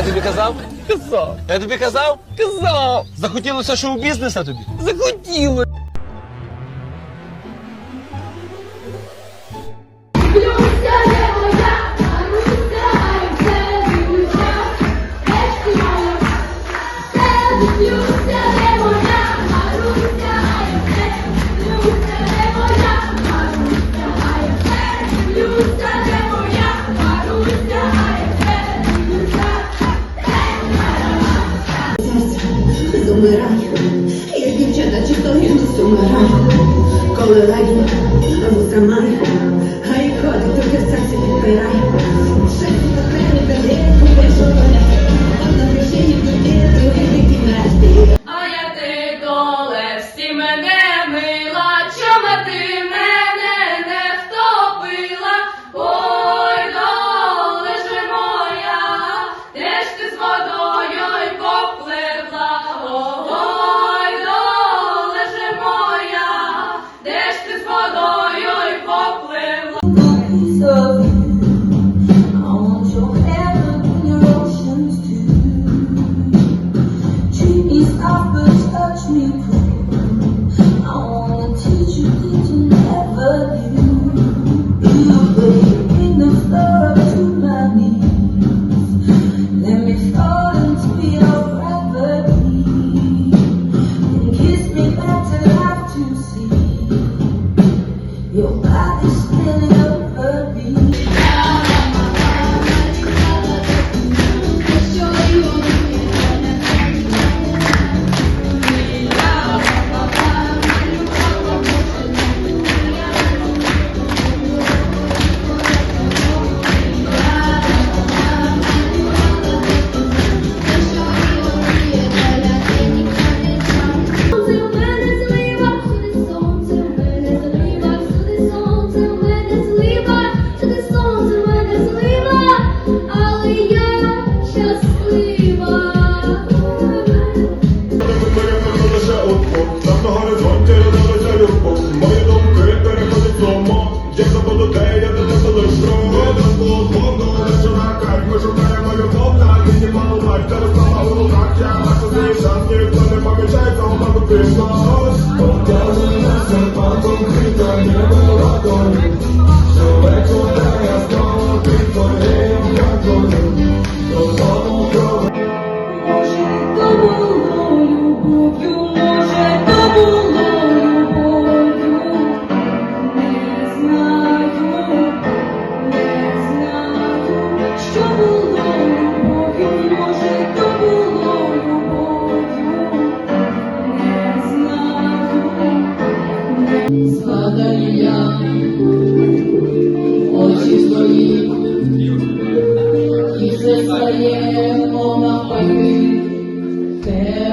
Я тобі казав? Казав. Я тобі казав? Казав. Захотілося шоу бізнеса тобі? Захотілося. Jak dziewczyna ci to nie dosumera Koleżanki, albo samari людей, я до них залишу Відом полотовно, не журакать, ми шукаємо любов на мінімал лайк Та розправа у лунах, я бачу свій шанс, ніхто не помічає, кого ми пішло. Deus.